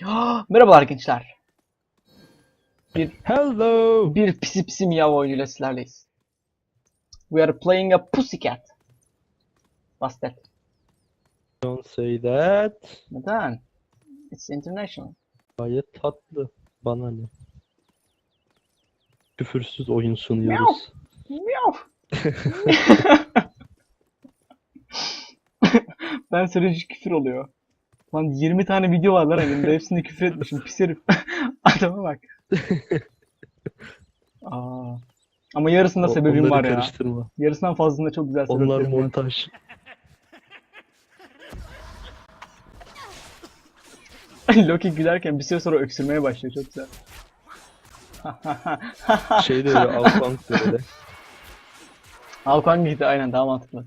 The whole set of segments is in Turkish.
Ya, Merhabalar gençler. Bir Hello. bir pisi pisi miyav oyunuyla sizlerleyiz. We are playing a pussycat. What's that? Don't say that. Neden? It's international. Gayet tatlı. Bana ne? Küfürsüz oyun sunuyoruz. Miyav. ben söyleyince küfür oluyor. Lan 20 tane video var lan elimde. Hepsini küfür etmişim. Pis herif. Adama bak. Aa. Ama yarısında O- sebebim var ya. karıştırma. Yarısından fazlasında çok güzel Onlar sebeplerim var. montaj. Loki gülerken bir süre sonra öksürmeye başlıyor. Çok güzel. Şey Alfang da öyle. Alkan gitti aynen daha mantıklı.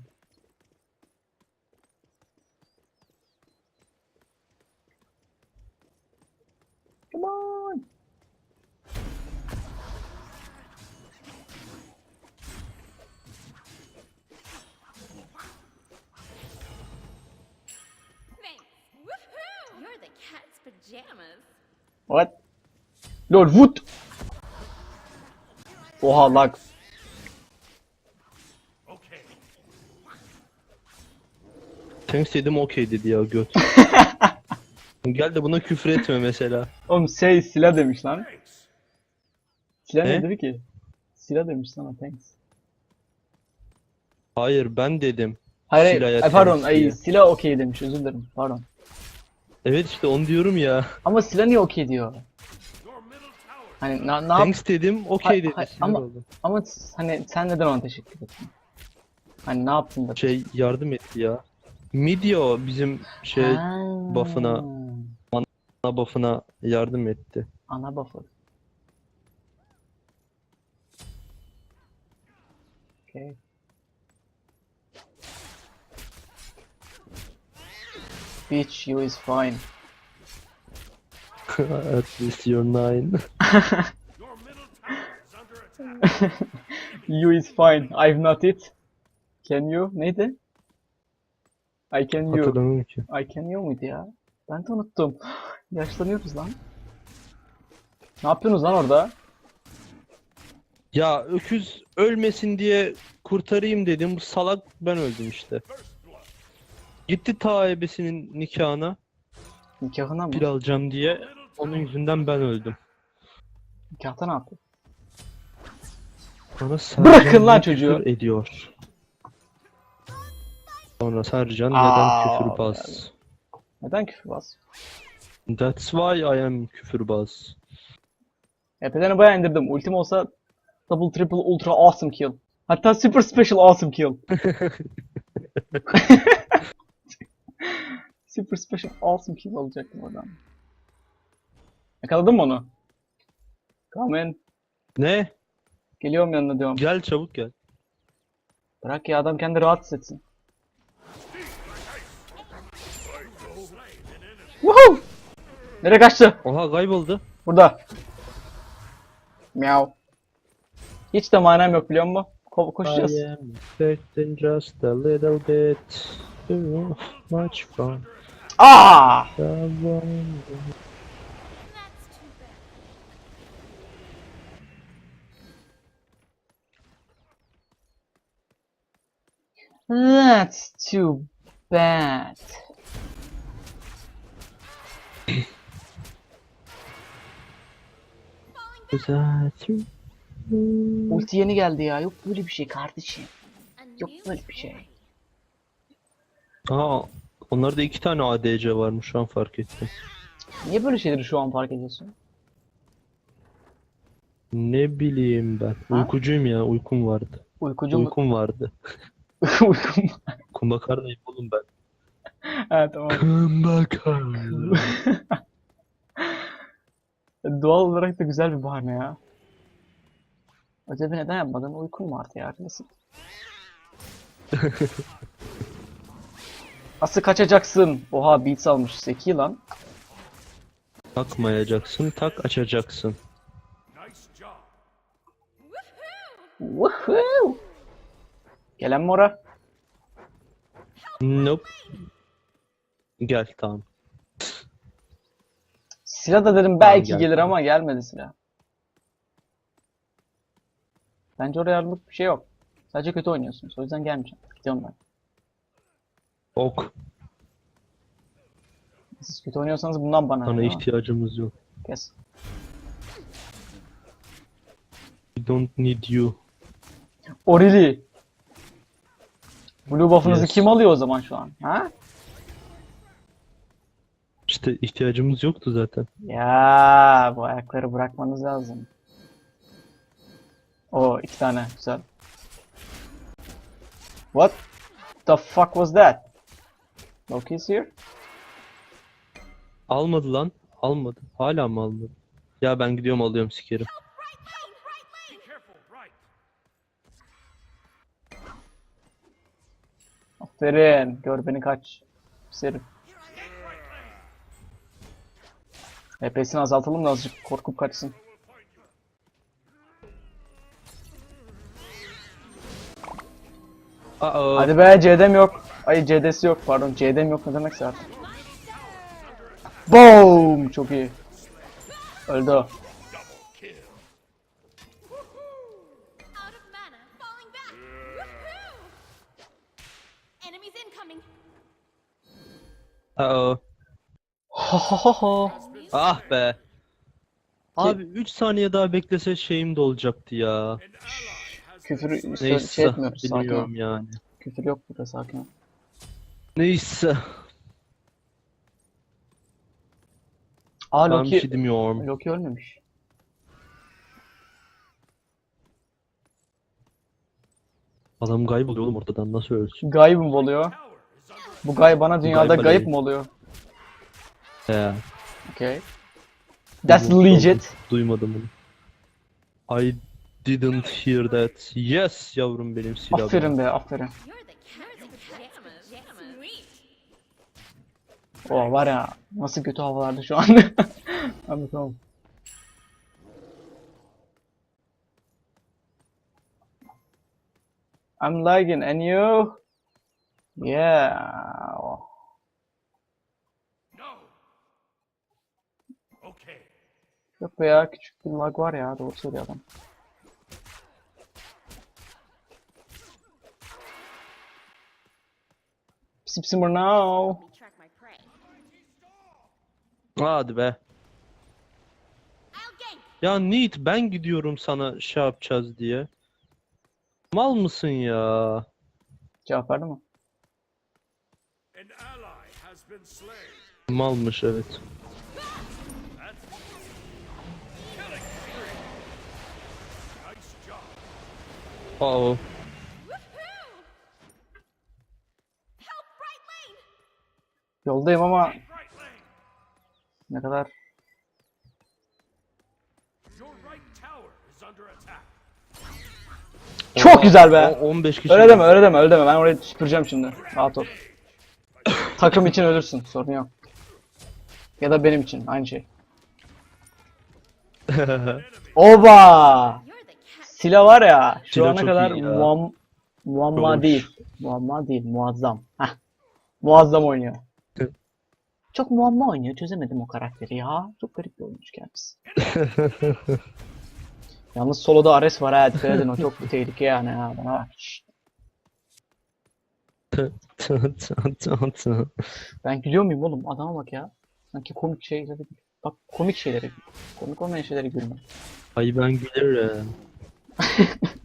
What? Lord Wood. Oha lag. Thanks dedim okey dedi ya göt. Gel de buna küfür etme mesela. Oğlum şey silah demiş lan. Silah ne Ne? dedi ki? Silah demiş sana thanks. Hayır ben dedim. Hayır, Silah'a ay, pardon, ay, silah okey demiş, özür dilerim, pardon. Evet işte onu diyorum ya. Ama silah niye okey diyor? Hani na, yap- Thanks dedim okey dedi. ama- oldum. Ama hani sen neden ona teşekkür ettin? Hani ne yaptın da? Şey yardım etti ya. Midio bizim şey Ha, buff'ına- ana buff'ına yardım etti. Ana buff'ı. Okay. Bitch, you is fine. At least you're nine. You is fine. I've not it. Can you? Neydi? I can you. Hatırlamıyorum ki. I can you muydu ya? Ben de unuttum. Yaşlanıyoruz lan. Ne yapıyorsunuz lan orada? Ya öküz ölmesin diye kurtarayım dedim. Bu salak ben öldüm işte. Gitti ta ebesinin nikahına Nikahına mı? pil alacağım diye. Onun yüzünden ben öldüm. Nikahta ne yaptı? Bana Sercan Bırakın lan ne çocuğu. küfür ediyor. Sonra Sercan Aa, neden küfürbaz? Neden küfürbaz? That's why I am küfürbaz. EP'lerini bayağı indirdim. Ultim olsa double triple ultra awesome kill. Hatta super special awesome kill. super special awesome kill olacaktım oradan. Yakaladın mı onu? Come in. Ne? Geliyorum yanına diyorum. Gel çabuk gel. Bırak ya adam kendi rahat hissetsin. Woohoo! Nereye kaçtı? Oha kayboldu. Burada. Miau. Hiç de manam yok biliyor musun? Ko koşacağız. I am just a little bit too much fun. That's too bad. Ulti yeni geldi ya. Yok böyle bir şey kardeşim. Yok böyle bir şey. Aa, onlarda iki tane ADC varmış şu an fark ettim. Niye böyle şeyleri şu an fark ediyorsun? Ne bileyim ben. Ha? Uykucuyum ya, uykum vardı. Uykucu mu? Uykum vardı. Uykum. Kumbakarnayım oğlum ben. ha tamam. Kumbakarna. Doğal olarak da güzel bir bahane ya. Ödevi neden yapmadın? Uykun vardı ya. Nasıl? Nasıl kaçacaksın? Oha beats almış. Zeki lan. Takmayacaksın, tak açacaksın. Woohoo! Gelen mi ora? Nope. Gel tamam. Silah da dedim belki geldi. gelir ama gelmedi silah. Bence oraya ayrılık bir şey yok. Sadece kötü oynuyorsunuz. O yüzden gelmeyeceğim. Gidiyorum ben. Ok. Siz kötü oynuyorsanız bundan bana. Sana ihtiyacımız yok. Kes. We don't need you. Orili. Blue buff'ınızı Yes. kim alıyor o zaman şu an? Ha? İşte ihtiyacımız yoktu zaten. Ya bu ayakları bırakmanız lazım. O iki tane güzel. What the fuck was that? Loki's here? Almadı lan. Almadı. Hala mı almadı? Ya ben gidiyorum alıyorum sikerim. Aferin. Gör beni kaç. Serim. HP'sini azaltalım da azıcık korkup kaçsın. Aa, Hadi be C'dem yok. Ay CD'si yok pardon. C'dem yok ne demekse artık. Boom! Çok iyi. Öldü o. Out of mana. Falling back. Woohoo! Enemies incoming. aa. Ho ho ho ho. Ah be. Abi 3 saniye daha beklese şeyim de olacaktı ya. Küfür sö- şey Neyse etmiyoruz. Sakin yani. Küfür yok burada sakin. Neyse. Aa Ben bir Loki, şey demiyorum. Loki ölmemiş. Adam kayboluyor oğlum ortadan nasıl ölsün? Gayb mı oluyor? Bu gay bana dünyada gayba gayip değil. mi oluyor? He. Okay. That's Duymadım- legit. Duymadım bunu. I didn't hear that. Yes yavrum benim silahım. Aferin be aferin. You're the O var ya nasıl kötü havalarda şu an. Abi tamam. I'm lagging and you? Yeah. Okay. Yok be ya küçük bir lag var ya doğru söylüyor adam. Sip simmer now. Let me track my prey. Hadi be. Ya Neat ben gidiyorum sana şey yapacağız diye. Mal mısın ya? Cevap verdi mi? Malmış evet. Lane. Yoldayım ama. Ne kadar. Çok güzel be. O- 15 kişi. Öyle deme öyle deme öyle deme ben orayı süpüreceğim şimdi. Rahat ol. Takım için ölürsün sorun yok. Ya da benim için aynı şey. Oba! Silah var ya şu Silah ana çok kadar iyi ya. muam muamma değil. Muamma değil muazzam. Heh. Muazzam oynuyor. Çok muamma oynuyor çözemedim o karakteri ya. Çok garip bir oyuncu kendisi. Yalnız soloda Ares var ha dikkat edin o çok bir tehlike yani ha bana bak. Ben gülüyor muyum oğlum? Adama bak ya. Sanki komik şeyleri Bak komik şeyleri gül. Komik olmayan şeyleri gülme. Ay ben gülerim.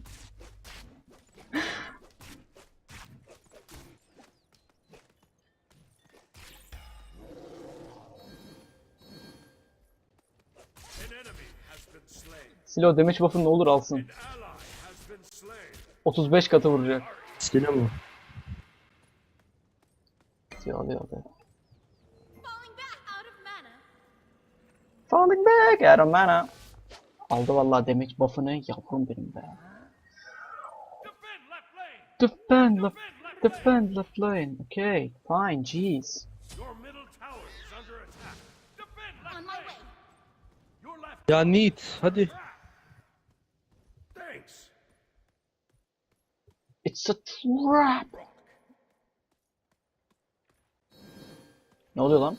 An enemy has been Silo damage buff'ın ne olur alsın. An ally has been slain. 35 katı vuracak. Silah mı? Diyor diyor diyor. Falling back out of mana. Falling back out of mana. Aldı vallahi damage buff'ını yavrum benim be. Defend left lane. Defend left, defend left lane. Okay, fine, jeez. Your middle tower is under attack. Defend left On my lane. way. Your left Ya Neat hadi. Thanks. It's a trap. Ne oluyor lan?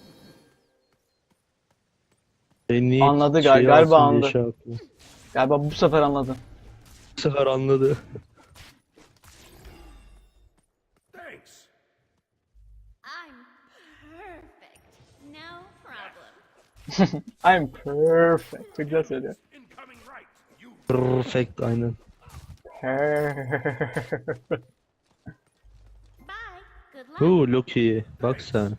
En iyi Anladı şey gal- galiba alsın diye anladı. şey yapıyor. Galiba bu sefer anladı. Bu sefer anladı. Thanks. I'm perfect. No problem. I'm perfect. Çok güzel söylüyor. Incoming right. You Perfect aynen. Huu Loki. Bak sen.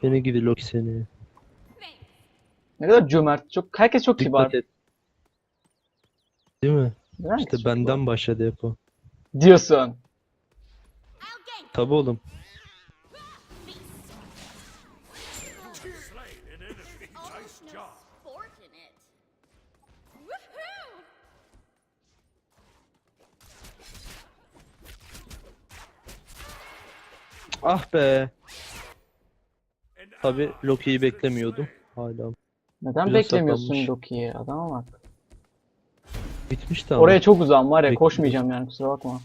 Seni gidi Loki seni. Ne kadar cömert. Çok herkes çok kibar. Dikkat et. Değil mi? Herkes İşte çok benden başladı hep o. kibar. Diyorsun. Tabi oğlum. Ah be. Tabi Loki'yi beklemiyordum. Hala. Neden Güzel beklemiyorsun saklanmış. Loki'yi? Adama bak. Bitmişti ama. Oraya çok uzağım var ya Bekliyorum. koşmayacağım yani kusura bakma.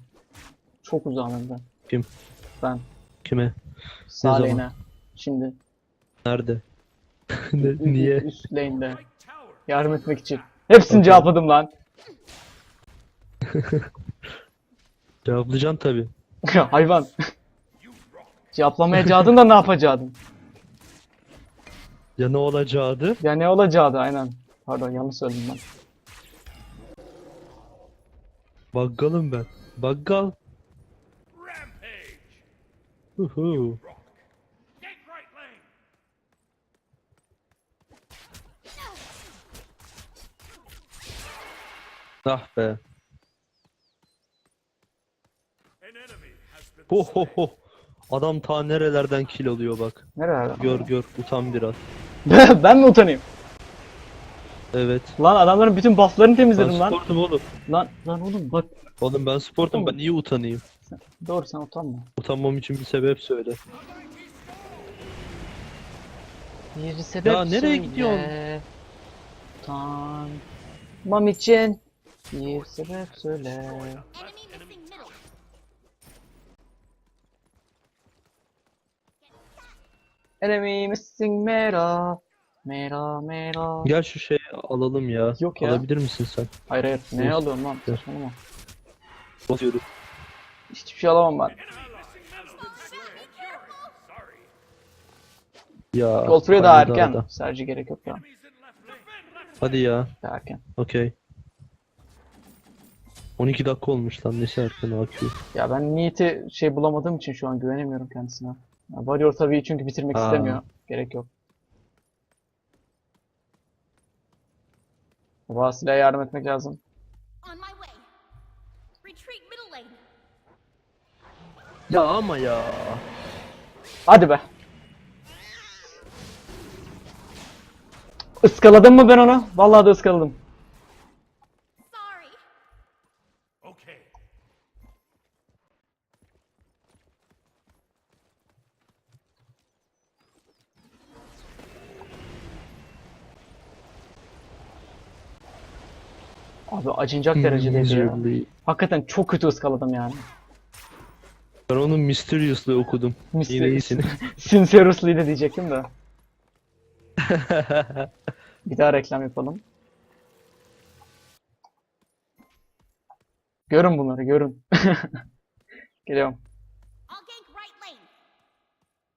Çok uzağım hem de. Kim? Ben. Kime? Sağ zaman? lane'e. Şimdi. Nerede? Ne- Ü- Niye? Üst lane'de. Yardım etmek için. Hepsini Okey. cevapladım lan. Cevaplayacaksın tabi. Hayvan. Cevaplamayacaktın da ne yapacaktın? Ya ne olacaktı? Ya ne olacaktı aynen. Pardon yanlış söyledim ben. Baggalım ben. Baggal. Uhu. Ah be. Ho ho ho. Adam ta nerelerden kill alıyor bak. Nerede? Gör gör utan biraz. ben mi utanayım? Evet. Lan adamların bütün bufflarını Ben temizledim lan. sportum oğlum. Lan lan oğlum bak. Oğlum ben sportum ben niye utanayım? Doğru sen utanma. Utanmam için bir sebep söyle. Bir sebep Ya nereye söyle. gidiyorsun? Utanmam için bir sebep söyle. Enemy missing Mera. Mera Mera. Gel şu şeyi alalım ya. Yok ya. Alabilir misin sen? Hayır hayır. Ne alıyorum lan? Dur. Saçmalama. Basıyoruz. Hiçbir şey alamam ben. Ya. Goldfrey'e daha erken. da. Serci gerek yok ya. Hadi ya. Daha erken. Okey. 12 dakika olmuş lan. Nesi erken AQ. Ya ben Niyet'i şey bulamadığım için şu an güvenemiyorum kendisine. Ya Warrior tabii çünkü bitirmek Aa. istemiyor. Gerek yok. Vasile'ye yardım etmek lazım. Ya ama ya. Hadi be. Iskaladım mı ben onu? Vallahi da ıskaladım. Sorry. Okay. Abi acınacak derecedeydi ya. Miserably. Hakikaten çok kötü ıskaladım yani. Ben onu Mysteriously okudum. Yine. Sincerously de diyecektim de. Bir daha reklam yapalım. Görün bunları, görün. Geliyorum.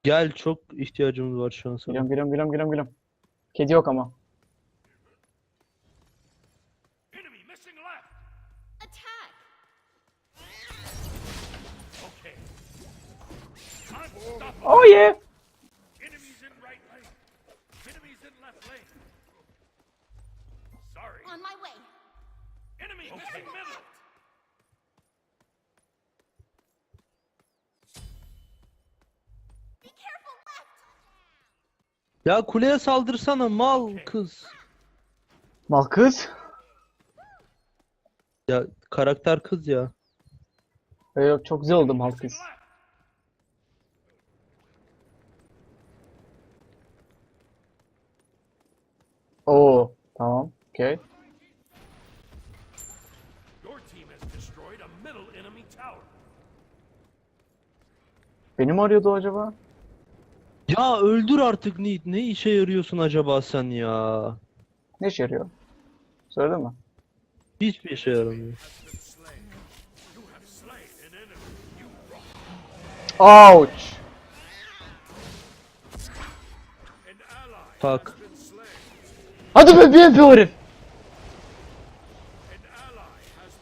Gel çok ihtiyacımız var şu an sana. geliyorum, geliyorum, geliyorum, geliyorum. Kedi yok ama. Lane. Sorry. On my way. Enemy missing middle. Be careful left. Ya kuleye saldırsana mal kız. Mal kız. Ya karakter kız ya. Ee, çok güzel oldu mal kız. Left. Oo, tamam, okey. Your team has destroyed a middle enemy tower. Beni mi arıyordu acaba? Ya öldür artık Nit. Ne işe yarıyorsun acaba sen ya? Ne işe yarıyor? Söyledin mi? Hiçbir işe yaramıyor. Ouch! Tak. Hadi be BMP herif!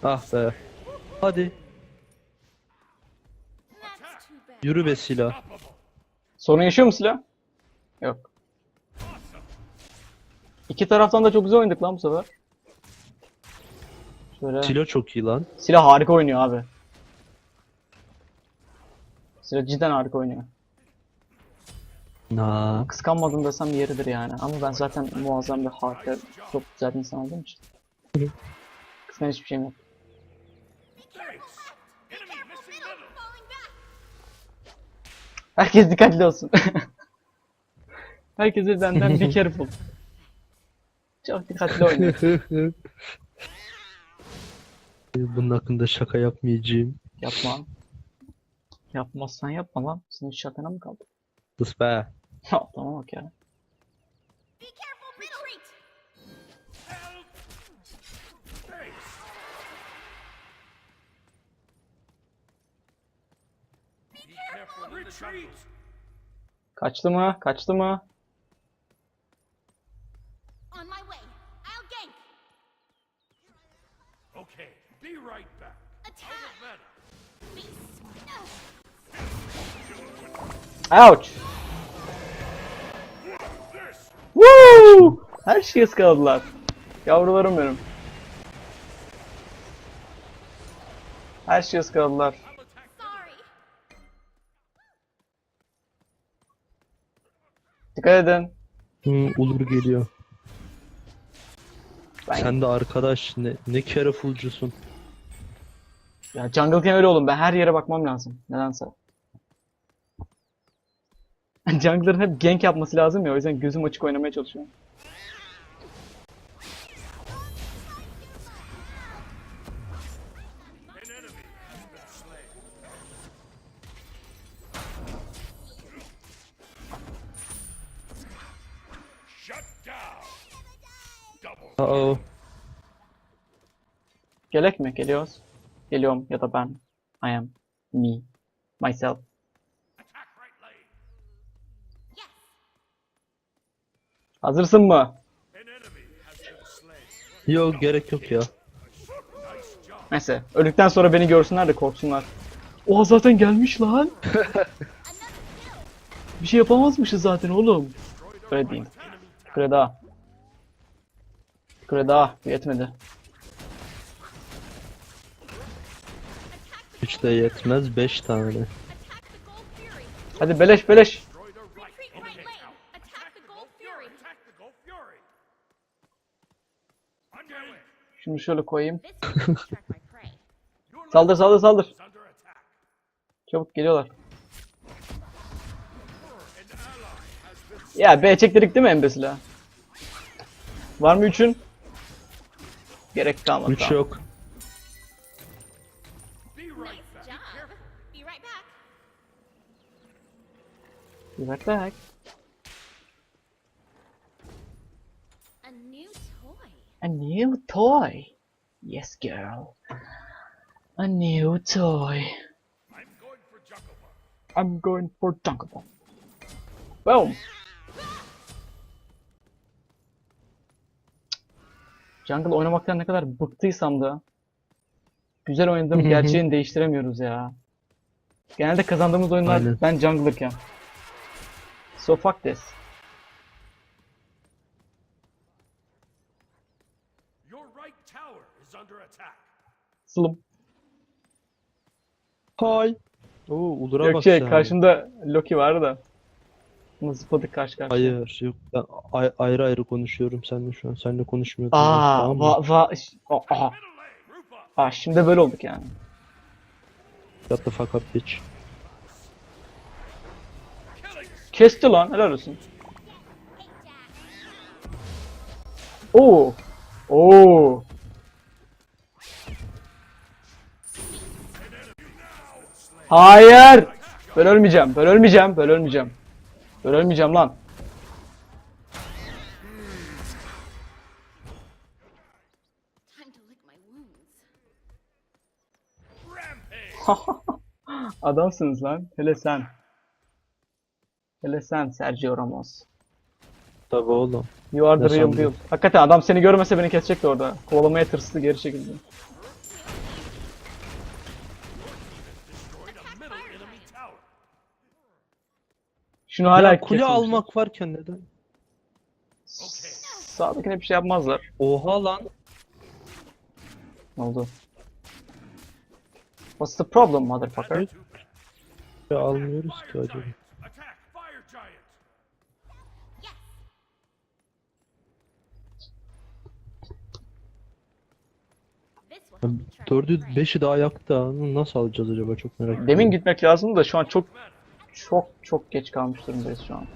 Ah be. Hadi. Yürü be silah. Sorun yaşıyor mu silah? Yok. İki taraftan da çok güzel oynadık lan bu sefer. Şöyle. Silah çok iyi lan. Silah harika oynuyor abi. Silah cidden harika oynuyor. Na. Kıskanmadım desem yeridir yani. Ama ben zaten muazzam bir harika, çok güzel bir insan olduğum için. Kıskan hiçbir şeyim yok. Herkes dikkatli olsun. Herkese benden be careful. Çok dikkatli oynuyor. Bunun hakkında şaka yapmayacağım. Yapma. Yapmazsan yapma lan. Senin şakana mı kaldı? Sus be. Ha, tamam bak Kaçtı mı? Kaçtı mı? Ouch! Woo! Her şeyi ıskaladılar. Yavrularım benim. Her şeyi ıskaladılar. Dikkat edin. Hı, Ulur geliyor. Ben- Sen de arkadaş ne ne carefulcusun. Ya jungle kemeri oğlum ben her yere bakmam lazım. Nedense. Jungler'ın hep gank yapması lazım ya o yüzden gözüm açık oynamaya çalışıyorum. Double. Aa. Gelek mi? Geliyoruz. Geliyorum ya da ben. I am. Me. Myself. Hazırsın mı? Yok gerek yok ya. Neyse. Öldükten sonra beni görsünler de korksunlar. Oha zaten gelmiş lan. Bir şey yapamazmışız zaten oğlum. Öyle diyeyim. Kure Kure daha. Yetmedi. Üç de yetmez 5 tane. Hadi beleş beleş. Şunu şöyle koyayım. Saldır saldır saldır. Çabuk geliyorlar. Ya B çektirdik değil mi embesile? Var mı üçün? Gerek kalmadı. 3 tamam. yok. Be right back. job. Be right back. Be right back. A new toy. A new toy. Yes girl. A new toy. I'm going for Juggalo. I'm going for Jungle Bomb. Boom. Jungle oynamaktan ne kadar bıktıysam da güzel oynadığım gerçeğini değiştiremiyoruz ya. Genelde kazandığımız oyunlar Aynen. ben jungle'ırken. So fuck this. Your right tower is under attack. Slım. Hay. Oo Ulur'a Yok bak şey karşımda Loki vardı da. Zıpladık karşı karşıya. Hayır yok ben ay- ayrı ayrı konuşuyorum seninle şu an. Seninle konuşmuyordum. Aa, tamam mı? va, va, ş- Aa, aha. Aa, şimdi böyle olduk yani. Shut the fuck up bitch. Kesti lan helal olsun. Oo. Oo. Hayır. Ben ölmeyeceğim. Ben ölmeyeceğim. Ben ölmeyeceğim. Böyle ölmeyeceğim lan. Adamsınız lan. Hele sen. Hele sen Sergio Ramos. Tabii oğlum. You are the real deal. Hakikaten adam seni görmese beni kesecekti orada. Kovalamaya tırstı geri çekildi. Destroyed a middle enemy tower. Şunu hala ya kule kesmemişler. almak varken neden? Sağdakine bir şey yapmazlar. Oha lan. Ne oldu? What's the problem motherfucker? Ya almıyoruz ki acaba. Attack fire giant! This will help me track Dördü, beşi de ayakta. Nasıl alacağız acaba çok merak ediyorum. Demin gitmek lazımdı da şu an çok çok çok geç kalmış durumdayız şu an.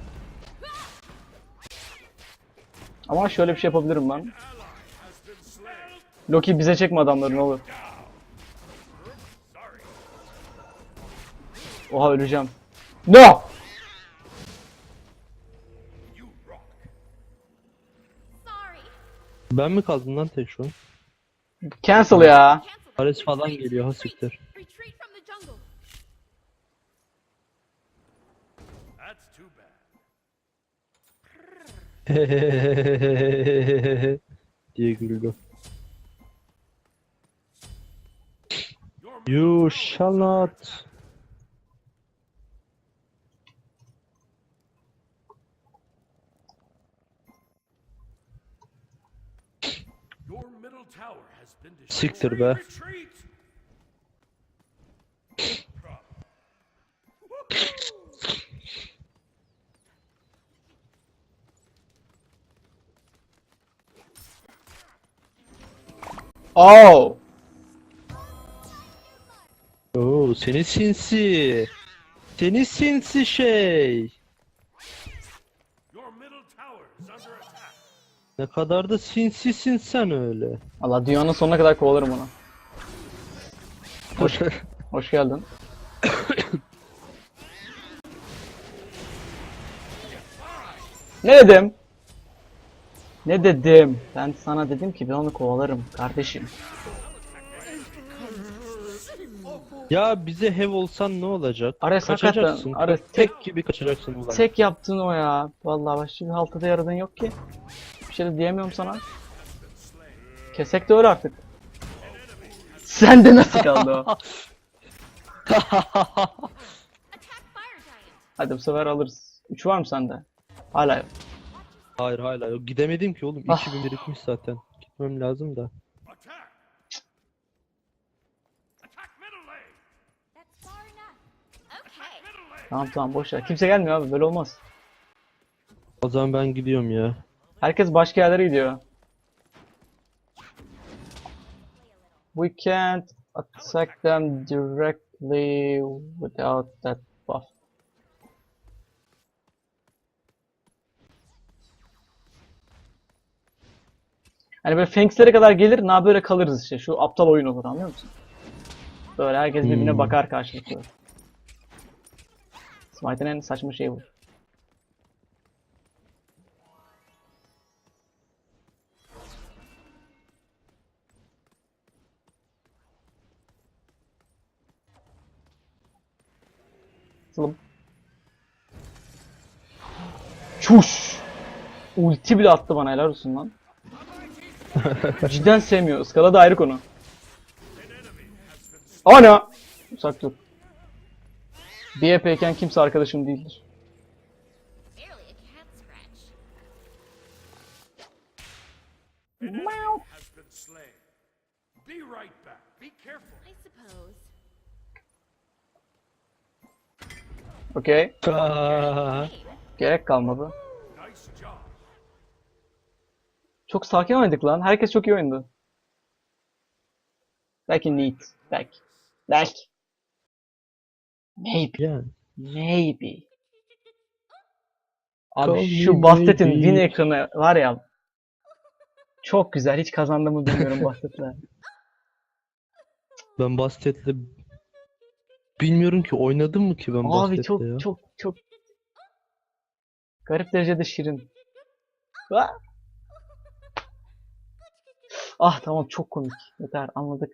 Ama şöyle bir şey yapabilirim ben. Loki bize çekme adamları ne olur. Oha öleceğim. No! Ben mi kaldım lan tek şu an? Cancel ya. Ares falan geliyor ha siktir. diye güldü. You shall not. Siktir be. Oh! Oo seni sinsi. Seni sinsi şey. Ne kadar da sinsisin sen öyle. Allah dünyanın sonuna kadar kovalarım onu. Hoş, hoş geldin. ne dedim? Ne dedim? Ben sana dedim ki ben onu kovalarım kardeşim. ya bize hev olsan ne olacak? Ares, hakikaten, kaçacaksın. Ares, tek gibi kaçacaksın ulan. Tek yaptığın o ya. Vallahi başka bir haltada yaradığın yok ki. Bir şey de diyemiyorum sana. Kesek de öyle artık. Sende nasıl kaldı o? Hadi bu sefer alırız. 3 var mı sende? Hala yok. Hayır hala yok. Gidemedim ki oğlum. Ah. 2000 birikmiş zaten. Gitmem lazım da. Tamam tamam boş ver. Kimse gelmiyor abi böyle olmaz. O zaman ben gidiyorum ya. Herkes başka yerlere gidiyor. We can't attack them directly without that Hani böyle Fenix'lere kadar gelir, na böyle kalırız işte. Şu aptal oyun olur anlıyor musun? Böyle herkes birbirine Hmm. bakar karşılıklı. Smite'ın en saçma şeyi bu. Sılım. Çuş! Ulti bile attı bana helal olsun lan. Cidden sevmiyor. Iskala da ayrı konu. Ana! Uzak dur. BF'yken kimse arkadaşım değildir. Barely a cat scratch. Has been slain. Be right back. Be careful. I suppose. Okey. Aa, Gerek kalmadı. Nice job. Çok sakin oynadık lan. Herkes çok iyi oynadı. Belki neat. Belki. Belki. Maybe. yani. Maybe. Call Abi me şu Bastet'in win ekranı var ya. Çok güzel. Hiç kazandığımı bilmiyorum Bastet'le. Ben Bastet'le bilmiyorum ki oynadım mı ki ben Abi Bastet'le çok ya. çok çok Garip derecede şirin. Ah! Ah tamam çok komik. Yeter anladık.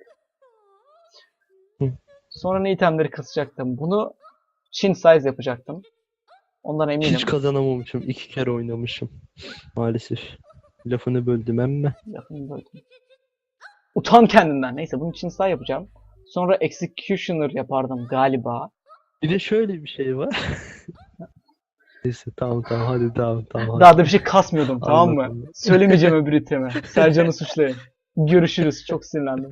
Sonra ne itemleri kasacaktım? Bunu Chin size yapacaktım. Ondan eminim. Hiç kazanamamışım. iki kere oynamışım. Maalesef. Lafını böldüm emme. Lafını böldüm. Utan kendinden. Neyse bunun için size yapacağım. Sonra Executioner yapardım galiba. Bir de şöyle bir şey var. Neyse tamam tamam hadi tamam tamam. hadi. Daha da bir şey kasmıyordum tamam mı? Anladım. Söylemeyeceğim öbür itemi. Sercan'ı suçlayın. Görüşürüz. Çok sinirlendim.